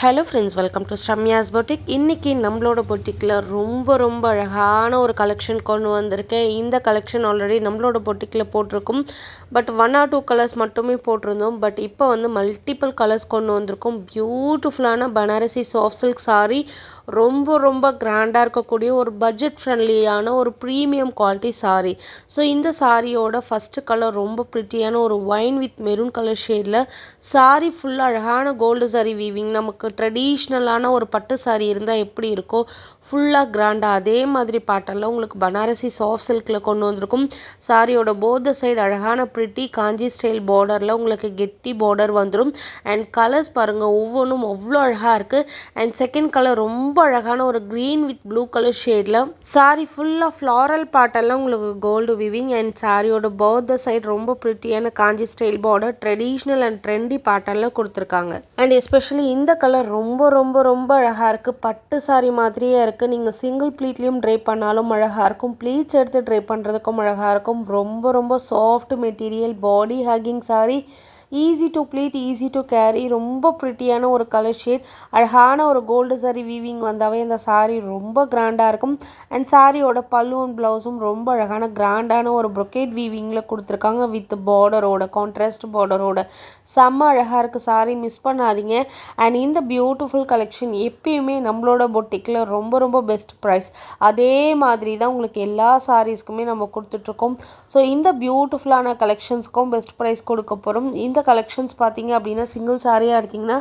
Hello friends welcome to Sramya's boutique இன்றைக்கி நம்மளோட பொட்டிக்கில் ரொம்ப ரொம்ப அழகான ஒரு கலெக்ஷன் கொண்டு வந்திருக்கேன். இந்த கலெக்ஷன் ஆல்ரெடி நம்மளோட பொட்டிக்கில் போட்டிருக்கும். But one or two colours மட்டுமே போட்டிருந்தோம். பட் இப்போ வந்து மல்டிபிள் கலர்ஸ் கொண்டு வந்திருக்கோம். பியூட்டிஃபுல்லான பனாரசி சாஃப்ட் சில்க் சாரீ ரொம்ப ரொம்ப கிராண்டாக இருக்கக்கூடிய ஒரு பட்ஜெட் ஃப்ரெண்ட்லியான ஒரு ப்ரீமியம் குவாலிட்டி சாரீ ஸோ இந்த சாரியோட ஃபஸ்ட்டு கலர் ரொம்ப ப்ரிட்டியான ஒரு ஒயின் வித் மெரூன் கலர் ஷேடில் சாரீ ஃபுல்லாக அழகான கோல்டு சாரி வீவிங் நமக்கு ட்ரெடிஷ்னலான ஒரு பட்டு சாரீ இருந்தால் எப்படி இருக்கோ ஃபுல்லாக கிராண்டாக அதே மாதிரி பாட்டெல்லாம் உங்களுக்கு பனாரசி சாஃப்ட் சில்கில் கொண்டு வந்திருக்கும். சாரியோட போத சைடு அழகான ப்ரிட்டி காஞ்சி ஸ்டைல் பார்டரில் உங்களுக்கு கெட்டி பார்டர் வந்துடும் அண்ட் கலர்ஸ் பாருங்கள் ஒவ்வொன்றும் அவ்வளோ அழகாக இருக்குது அண்ட் செகண்ட் கலர் ரொம்ப ரொம்ப அழகான ஒரு க்ரீன் வித் ப்ளூ கலர் ஷேடில் சாரி ஃபுல்லாக ஃப்ளாரல் பாட்டெல்லாம் உங்களுக்கு கோல்டு விவிங் அண்ட் சாரியோட போத சைடு ரொம்ப ப்ரிட்டியான Kanchi style border traditional and trendy பாட்டெல்லாம் கொடுத்துருக்காங்க. அண்ட் எஸ்பெஷலி இந்த கலர் ரொம்ப ரொம்ப ரொம்ப அழகாக இருக்குது பட்டு சாரி மாதிரியே இருக்குது நீங்கள் சிங்கிள் ப்ளீட்லேயும் ட்ரை பண்ணாலும் அழகாக இருக்கும். ப்ளீட்ஸ் எடுத்து ட்ரை பண்ணுறதுக்கும் அழகாக இருக்கும். ரொம்ப ரொம்ப soft material body hugging sari easy to pleat easy to carry ரொம்ப ப்ரிட்டியான ஒரு கலர் ஷேட் அழகான ஒரு கோல்டு சாரி வீவிங் வந்தாவே இந்த சாரீ ரொம்ப கிராண்டாக இருக்கும். அண்ட் சாரியோட பல்லுவன் ப்ளவுஸும் ரொம்ப அழகான கிராண்டான ஒரு ப்ரொக்கேட் வீவிங்கில் கொடுத்துருக்காங்க. வித் பார்டரோட கான்ட்ராஸ்ட் பார்டரோட செம்ம அழகாக இருக்குது சாரீ மிஸ் பண்ணாதீங்க. அண்ட் இந்த பியூட்டிஃபுல் கலெக்ஷன் எப்பயுமே நம்மளோட பொட்டிக்கில் ரொம்ப ரொம்ப பெஸ்ட் ப்ரைஸ் அதே மாதிரி தான் உங்களுக்கு எல்லா சாரீஸ்க்குமே நம்ம கொடுத்துட்ருக்கோம் ஸோ இந்த பியூட்டிஃபுல்லான கலெக்ஷன்ஸ்க்கும் பெஸ்ட் ப்ரைஸ் கொடுக்க போகிறோம் இந்த கலெக்ஷன்ஸ் பார்த்தீங்க அப்படின்னா சிங்கிள் சாரியாக எடுத்திங்கன்னா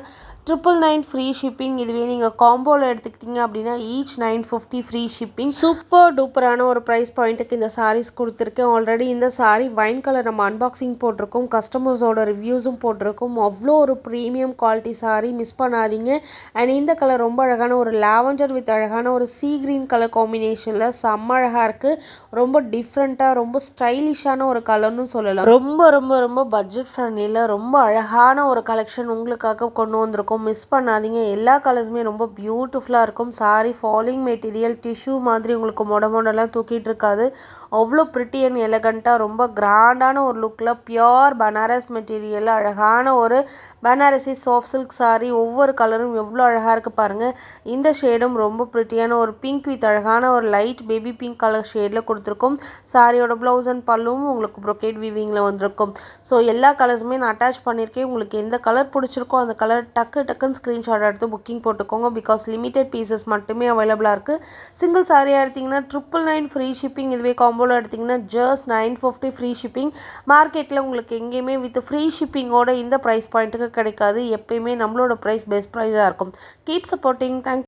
ட்ரிபிள் நைன் ஃப்ரீ ஷிப்பிங் இதுவே நீங்கள் காம்போவில் எடுத்துக்கிட்டிங்க அப்படின்னா each nine fifty free shipping super டூப்பரான ஒரு ப்ரைஸ் பாயிண்ட்டுக்கு இந்த சாரீஸ் கொடுத்துருக்கேன் ஆல்ரெடி இந்த சாரீ வைன் கலர் நம்ம அன்பாக்சிங் போட்டிருக்கோம். கஸ்டமர்ஸோட ரிவ்யூஸும் போட்டிருக்கோம். அவ்வளோ ஒரு ப்ரீமியம் குவாலிட்டி சாரீ மிஸ் பண்ணாதீங்க. அண்ட் இந்த கலர் ரொம்ப அழகான ஒரு லாவெண்டர் வித் அழகான ஒரு சீ க்ரீன் கலர் காம்பினேஷனில் செம்ம அழகாக இருக்குது ரொம்ப டிஃப்ரெண்ட்டாக ரொம்ப ஸ்டைலிஷான ஒரு கலர்னு சொல்லலாம். ரொம்ப ரொம்ப ரொம்ப பட்ஜெட் ஃப்ரெண்ட்லியில் ரொம்ப அழகான ஒரு கலெக்ஷன் உங்களுக்காக கொண்டு வந்திருக்கோம். இருக்கும் மிஸ் பண்ணாதீங்க. எல்லா கலர்ஸுமே ரொம்ப பியூட்டிஃபுல்லாக இருக்கும். சாரி ஃபாலிங் மெட்டீரியல் டிஷ்யூ மாதிரி உங்களுக்கு மொட மொடலாம் தூக்கிட்டு இருக்காது. அவ்வளோ ப்ரிட்டி அண்ட் எலகண்ட்டாக ரொம்ப கிராண்டான ஒரு லுக்கில் பியோர் பனாரஸ் மெட்டீரியல் அழகான ஒரு பனாரசி சாஃப்ட் சில்க் சாரி ஒவ்வொரு கலரும் எவ்வளோ அழகாக இருக்குது பாருங்கள் இந்த ஷேடும் ரொம்ப ப்ரிட்டியான ஒரு பிங்க் வித் அழகான ஒரு லைட் பேபி பிங்க் கலர் ஷேடில் கொடுத்துருக்கோம். சாரியோட ப்ளவுஸ் அண்ட் பல்லும் உங்களுக்கு ப்ரொக்கேட் வீவிங்கில் வந்திருக்கும். ஸோ எல்லா கலர்ஸுமே நான் அட்டாச் பண்ணியிருக்கேன். உங்களுக்கு எந்த கலர் பிடிச்சிருக்கோ அந்த கலர் டக்கு டக்குன்னு ஸ்க்ரீன்ஷாட் எடுத்து புக்கிங் போட்டுக்கோங்க. பிகாஸ் லிமிடெட் பீசஸ் மட்டுமே அவைலபிளாக இருக்குது சிங்கிள் சாரியாக எடுத்திங்கன்னா ட்ரிப்பிள் நைன் ஃப்ரீ ஷிப்பிங் இதுவே காம்போவில் எடுத்திங்கன்னா just nine fifty free shipping மார்க்கெட்டில் உங்களுக்கு எங்கேயுமே வித் ஃப்ரீ ஷிப்பிங்கோட இந்த ப்ரைஸ் பாயிண்ட்டுக்கு கிடைக்காது. எப்பயுமே நம்மளோட ப்ரைஸ் பெஸ்ட் ப்ரைஸாக இருக்கும். Keep supporting thank